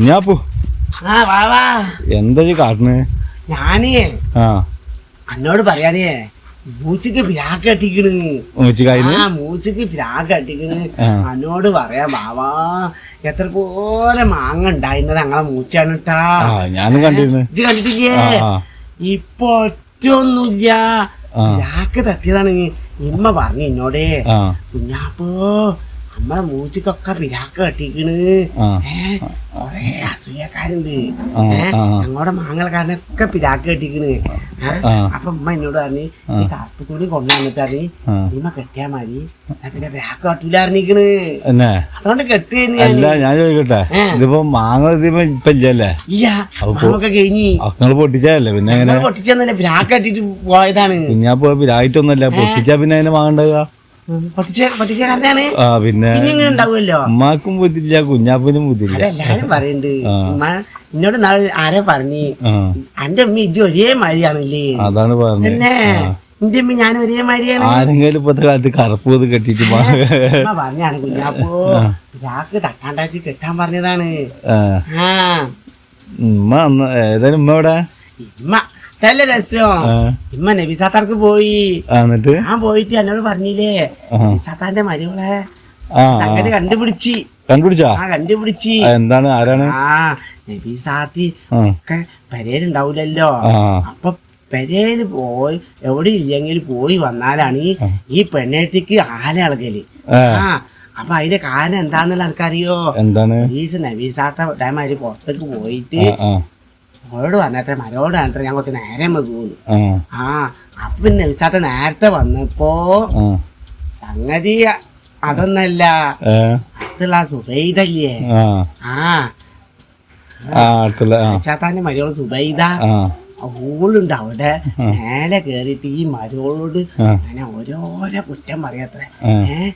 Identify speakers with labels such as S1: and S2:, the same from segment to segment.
S1: കുഞ്ഞാപ്പു
S2: ആ
S1: എന്താ കാട്ടണ്?
S2: ഞാനേ
S1: ആ.
S2: എന്നോട് പറയാനേ മൂച്ചക്ക് പിരാക്ക് കട്ടിക്കണ്. ആ മൂച്ചക്ക് പിരാക്ക് കട്ടിക്കണ്. അന്നോട് പറയാ ബാവാ എത്ര പോലെ മാങ്ങ ഉണ്ടായിരുന്നത് ഞങ്ങളെ മൂച്ചാണ് കേട്ടാ
S1: ഞാനും കണ്ടിരുന്നു.
S2: കണ്ടിട്ടില്ലേ? ഇപ്പൊ ഒറ്റൊന്നുമില്ല
S1: ഫിരാക്ക്
S2: പിരാക്ക് തട്ടിയതാണ്. ഇമ്മ പറഞ്ഞു എന്നോടേ കുഞ്ഞാപ്പോ നമ്മളെ മൂച്ചിക്കൊക്കെ പിരാക്ക് കെട്ടിക്കണ്. കൊറേ അസൂയക്കാരുണ്ട്.
S1: ആ,
S2: ഏ
S1: ആ.
S2: ഞങ്ങളുടെ മാങ്ങളക്കാരനൊക്കെ പിരാക്ക് കെട്ടിക്കണ്. അപ്പൊ ഉമ്മ എന്നോട് പറഞ്ഞു ഈ കാപ്പിത്തൂണി കൊണ്ടുവന്നിട്ട്. നീമ കെട്ടിയാ മതി. പിന്നെ പിരാക്ക് കട്ടൂല അറിഞ്ഞിക്കണ്
S1: എന്നെ?
S2: അതുകൊണ്ട് കെട്ടിയെന്ന് ഞാൻ
S1: ചോദിക്കട്ടെ. ഇതിപ്പോ മാങ്ങ ഇപ്പൊ ഇല്ലല്ലേ?
S2: ഇല്ല മാമൊക്കെ കഴിഞ്ഞ്.
S1: അക്കൾ പൊട്ടിച്ചല്ലേ പിന്നെ
S2: പൊട്ടിച്ചെന്നല്ലേ പിരാക്ക് കെട്ടിട്ട് പോയതാണ്.
S1: പിന്നെ പിരായിട്ടൊന്നുമല്ല പൊട്ടിച്ചാ പിന്നെ അതിന് മാങ്ങണ്ടാവുക പിന്നെ ഉമ്മാക്കും ബുദ്ധില്ല കുഞ്ഞാപ്പിനും ബുദ്ധില്ല.
S2: എല്ലാരും പറയുന്നുണ്ട് എന്നോട് നാളെ ആരെ പറഞ്ഞു? എന്റെ ഉമ്മ ഇജ്ജ് ഒരേ മാതിരിയാണല്ലേ
S1: അതാണ് പറഞ്ഞത്.
S2: എന്റെ ഉമ്മ ഞാൻ ഒരേ മാതിരിയാണ്
S1: ആരെങ്കിലും ഇപ്പത്തെ കാലത്ത് കറുപ്പ് ഇത് കെട്ടിട്ട്
S2: പറഞ്ഞാണ് കുഞ്ഞാപ്പോ. രാക്ക് തട്ടാണ്ടാച്ചി കെട്ടാൻ പറഞ്ഞതാണ്.
S1: ഉമ്മ ഏതായാലും ഉമ്മ എവിടെ?
S2: നല്ല രസം. ഇമ്മ നബിസാത്താർക്ക് പോയി.
S1: എന്നിട്ട്?
S2: ഞാൻ പോയിട്ട് എന്നോട് പറഞ്ഞില്ലേ?
S1: ആ.
S2: നബിസാത്താന്റെ മരുമകളെ സംഗതി കണ്ടുപിടിച്ച്.
S1: കണ്ടുപിടിച്ചാ?
S2: ആ കണ്ടുപിടിച്ച്.
S1: എന്താണ്? ആരാണ്?
S2: ആ നബിസാത്തി
S1: ആ.
S2: ഒക്കെ പെരേലുണ്ടാവൂലല്ലോ. അപ്പൊ പെരേൽ പോയി എവിടെ ഇല്ലെങ്കിൽ പോയി വന്നാലാണ് ഈ പെണ്ണേത്തിക്ക് പെണ്ണേത്തേക്ക് ആലളകൽ
S1: ആ,
S2: ആ അപ്പൊ അതിന്റെ കാരണം എന്താന്നുള്ള ആൾക്കറിയോ?
S1: എന്താണ്?
S2: നബീസ് നബീസാത്ത ഇതേമാതിരി പുറത്തേക്ക് പോയിട്ട്
S1: ആ
S2: പറഞ്ഞത്ര മരോട് പറഞ്ഞത്ര ഞാൻ കുറച്ച് നേരം വെക്കുന്നു
S1: ആ.
S2: അപ്പൊ പിന്നെ നബീസാത്ത നേരത്തെ വന്നപ്പോ സംഗതി അതൊന്നല്ല. അടുത്തുള്ള ആ. സുബൈദല്ലേ
S1: ആ
S2: മരോൾ സുബൈദ. ഓളുണ്ട് അവിടെ. മേലെ കേറിയിട്ട് ഈ മരോളോട്. അങ്ങനെ ഓരോരോ കുറ്റം പറയാത്രേ. ഏഹ്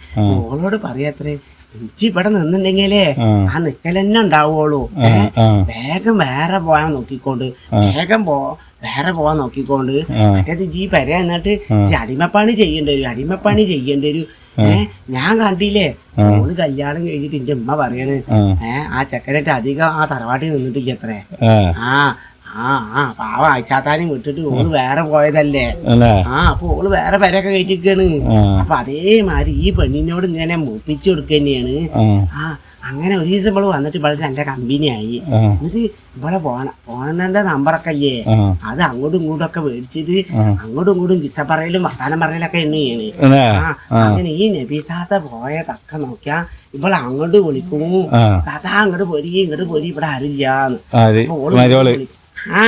S2: ഓളോട് പറയാത്രേ. ഇച്ചി ഇവിടെ നിന്നുണ്ടെങ്കിലേ
S1: ആ.
S2: നിക്കലെന്നെ ഉണ്ടാവുള്ളൂ. വേഗം വേറെ പോകാൻ നോക്കിക്കൊണ്ട് വേഗം പോ വേറെ പോവാൻ നോക്കിക്കൊണ്ട്. മറ്റേത് ജി പെര എന്നിട്ട് അടിമപ്പണി ചെയ്യേണ്ടി വരും അടിമപ്പണി ചെയ്യേണ്ടി വരും. ഏ ഞാൻ കണ്ടില്ലേ ഓൾ കല്യാണം കഴിഞ്ഞിട്ട് എന്റെ ഉമ്മ പറയണ് ഏഹ് ആ ചെക്കനായിട്ട് അധികം ആ തറവാട്ടിൽ നിന്നിട്ടില്ല അത്രേ.
S1: ആ
S2: ആ ആ പാവ അയച്ചാത്താനും വിട്ടിട്ട് ഓൾ വേറെ പോയതല്ലേ? ആ അപ്പൊ ഓൾ വേറെ പേരൊക്കെ കഴിച്ചിരിക്കാണ് അപ്പൊ അതേമാതിരി ഈ പെണ്ണിനോട് ഇങ്ങനെ മൂപ്പിച്ചു കൊടുക്കുക തന്നെയാണ്
S1: ആ
S2: അങ്ങനെ ഒരു ദിവസം ഇവൾ വന്നിട്ട് ഇവൾ നല്ല കമ്പനിയായി.
S1: ആയി
S2: എന്നിട്ട് ഇവിടെ പോണ പോണെന്നെ നമ്പറൊക്കെ
S1: അല്ലേ
S2: അത് അങ്ങോട്ടും ഇങ്ങോട്ടും ഒക്കെ മേടിച്ചിട്ട്. അങ്ങോട്ടും ഇങ്ങോട്ടും കിസ്സ പറയലും വർത്താനം പറയലൊക്കെ എണ്ണിയാണ് ആ അങ്ങനെ ഈ നബീസാത്ത പോയ തക്ക നോക്കിയാ ഇവൾ അങ്ങോട്ട് വിളിക്കും. താത്ത അങ്ങോട്ട് പൊരി ഇങ്ങോട്ട് പൊരി ഇവിടെ ആരില്ലാന്ന് ഓൾ ആ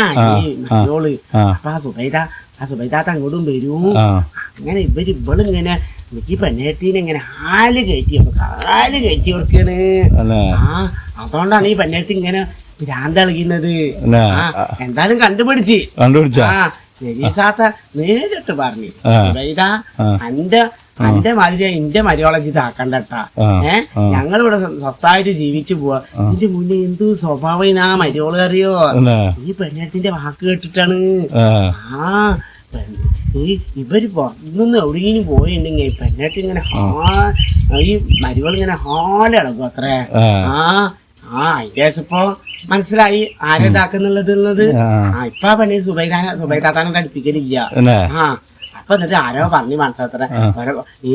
S2: അപ്പൊ ആ സുബൈദ ആ സുബൈദാത്ത അങ്ങോട്ടും വരും. അങ്ങനെ ഇവർ ഇവളിങ്ങനെ ഈ പെണ്ണേട്ടീനെ ഇങ്ങനെ കയറ്റി ഹാൽ കയറ്റി കൊടുക്കാണ്. ആ അതുകൊണ്ടാണ് ഈ പെണ്ണേത്തി ഇങ്ങനെ ഭ്രാന്തളിക്കുന്നത്
S1: അല്ലേ?
S2: ആ എന്തായാലും കണ്ടുപിടിച്ച്.
S1: കണ്ടുപിടിച്ചാ?
S2: നേരിട്ട് പറഞ്ഞു.
S1: ഇതാ
S2: എന്റെ
S1: എന്റെ
S2: അന്റെ അന്റെ മാതിരി എന്റെ മര്യാദ ഇതാക്കണ്ടട്ടാ. ഏഹ് ഞങ്ങളിവിടെ സ്വ- സ്വസ്ഥായിട്ട് ജീവിച്ചു പോവാ. ഇതിന്റെ മുന്നേ എന്തു സ്വഭാവം ആ മര്യോൾ അറിയോ? ഈ പെണ്ണേട്ടിന്റെ വാക്ക് കേട്ടിട്ടാണ്.
S1: ആ.
S2: ഈ ഇവർ പുറത്തുനിന്ന് എവിടെയെങ്കിലും പോയിട്ടുണ്ടെങ്കിൽ ഇങ്ങനെ ഹാ ഈ മരുകൾ ഇങ്ങനെ ഹാലിളകും അത്രേ.
S1: ആ
S2: ആ ഇപ്പൊ മനസ്സിലായി. ആരേതാക്കുന്നുള്ളത് ഉള്ളത്
S1: ആ.
S2: ഇപ്പൊ പണി സുബൈദാന സുബൈദാത്താനെ കടുപ്പിക്കലില്ല ആ അപ്പൊ എന്നിട്ട് ആരോ പറഞ്ഞു മനസ്സിലാത്ര ഈ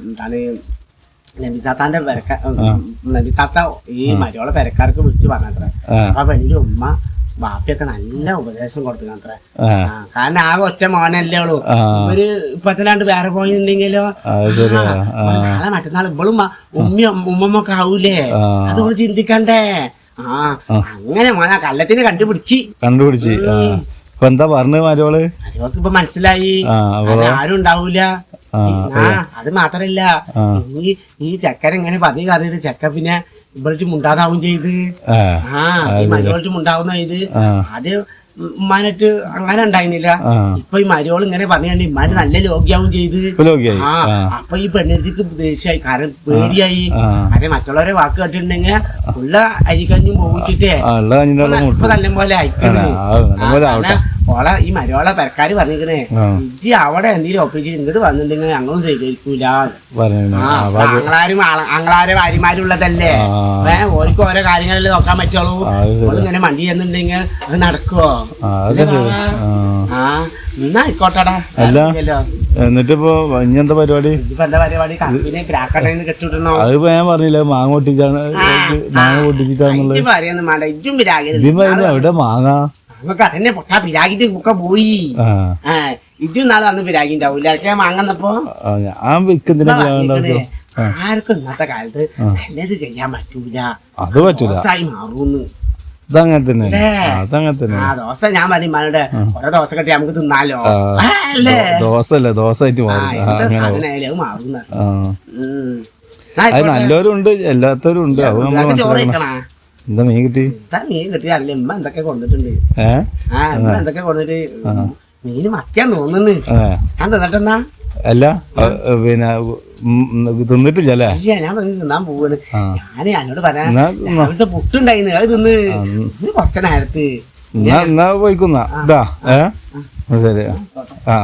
S2: എന്താണ് നബിസാത്താന്റെ പെരക്ക നബിസാത്ത ഈ മരിയോളെ പെരക്കാർക്ക് വിളിച്ച് പറഞ്ഞത്ര. അപ്പൊ പെണ്ണിന്റെ ഉമ്മ ബാപ്പിയൊക്കെ നല്ല ഉപദേശം കൊടുക്കുന്നത്ര അത്ര. കാരണം ആകെ ഒറ്റ മോനല്ലേ ഉള്ളൂ. ഒരു ഇപ്പത്തിലാണ്ട് വേറെ പോയിട്ടുണ്ടെങ്കിലോ നാളെ മറ്റന്നാൾ ഇവളും മ- ഉമ്മയും ഉമ്മമ്മൊക്കെ ആവൂലേ. അതുകൊണ്ട് ചിന്തിക്കണ്ടേ? ആ അങ്ങനെ മോനെ കള്ളത്തിന് കണ്ടുപിടിച്ച്.
S1: കണ്ടുപിടിച്ച് ഇപ്പൊ എന്താ പറഞ്ഞു
S2: മാരോൾ? ഇപ്പൊ മനസ്സിലായി. ആരും ഉണ്ടാവൂല. അത്. മാത്രല്ല. ഈ ഈ ചക്കൻ എങ്ങനെ പറഞ്ഞു കറിയത് ചക്ക പിന്നെ ഇവിടെ മുണ്ടാതാവും ചെയ്ത്.
S1: ആ
S2: ഈ മുണ്ടാവുന്ന ഇത്. അത് ഉമ്മാനിട്ട് അങ്ങനെ ഉണ്ടായിരുന്നില്ല. ഇപ്പൊ ഈ മരിയോൾ ഇങ്ങനെ പറഞ്ഞു ഇമ്മാന് നല്ല ലോഗ്യാവും ചെയ്ത്. ആ അപ്പൊ ഈ പെണ്ണെടുത്തേക്ക് ദേഷ്യമായി. കാരണം പേടിയായി.
S1: അതെ
S2: കാരണം മറ്റുള്ളവരെ വാക്ക് കേട്ടിട്ടുണ്ടെങ്കിൽ ഉള്ള അരിക്കഞ്ഞും പോവിച്ചിട്ടേ. ഇപ്പൊ നല്ല പോലെ അയക്കണ്. ഓളെ ഈ മരോളെ പെരക്കാര് പറഞ്ഞിരിക്കണേ ഇജ്ജി അവിടെ എന്തെങ്കിലും ഒപ്പിച്ചിട്ട് ഇങ്ങോട്ട് വന്നിട്ടുണ്ടെങ്കിൽ ഞങ്ങളും സ്വീകരിക്കൂല. അങ്ങളാരും ആങ്ങളാരെ ഭാര്യമാരുള്ളതല്ലേ. ഓർക്ക് ഓരോ കാര്യങ്ങളിൽ നോക്കാൻ പറ്റുള്ളൂ. ഇങ്ങനെ മണ്ടി ചെന്നിട്ടുണ്ടെങ്കിൽ അത് നടക്കുവോ?
S1: ആ
S2: എന്നാ ആയിക്കോട്ടെടാ
S1: എന്നിട്ടിപ്പോ ഇനി എന്താ പരിപാടി? അതിപ്പോ ഞാൻ പറഞ്ഞില്ല മാങ്ങ പൊട്ടിച്ചാണ് മാങ്ങ അതിന് എവിടെ മാങ്ങ?
S2: നമുക്ക് അതന്നെ പൊട്ടാ. പിരാഗിന്റെ ഒക്കെ പോയി. ഇജ്ജും നാളെ അന്ന് പിരാഗി ഉണ്ടാവൂല? വാങ്ങുന്നപ്പോ. ആർക്കും ഇന്നത്തെ കാലത്ത് നല്ലത് ചെയ്യാൻ പറ്റൂല.
S1: അത് പറ്റൂല.
S2: ദോശായി മാറൂന്ന്.
S1: അതങ്ങനെ തന്നെ. അതങ്ങനെ തന്നെ.
S2: ദോശ ഞാൻ മതി മനുടെ ഓരോ ദോശ കെട്ടി നമുക്ക് തിന്നാലോ?
S1: ദോശ അല്ലേ? ദോശ ആയിട്ട് മാറും.
S2: മാറുന്ന.
S1: നല്ലവരും ഉണ്ട് എല്ലാത്തവരും ഉണ്ട്. അത് നമ്മൾ മനസ്സിലാക്കണം. എന്താ മീൻ കിട്ടി?
S2: എന്താ കിട്ടി? അല്ല ഉമ്മ എന്തൊക്കെ കൊണ്ടിട്ടുണ്ട്? ആ ഉമ്മ എന്തൊക്കെ കൊണ്ടിട്ട്? മീന് മത്തിയാൻ തോന്നുന്നു. ഞാൻ തിന്നിട്ടെന്നാ
S1: അല്ല പിന്നെ തിന്നിട്ടില്ല അല്ലേ?
S2: ഞാൻ തന്നെ തിന്നാൻ പോവാണ്. ഞാൻ എന്നോട് പറയാൻ
S1: എന്നാ
S2: രാവിലത്തെ പുട്ടുണ്ടായിന്ന് അത് തിന്ന്. കുറച്ച നേരത്ത്.
S1: എന്നാ പോയിക്കുന്ന. ഇതാ ഏ? ശരി. ആ.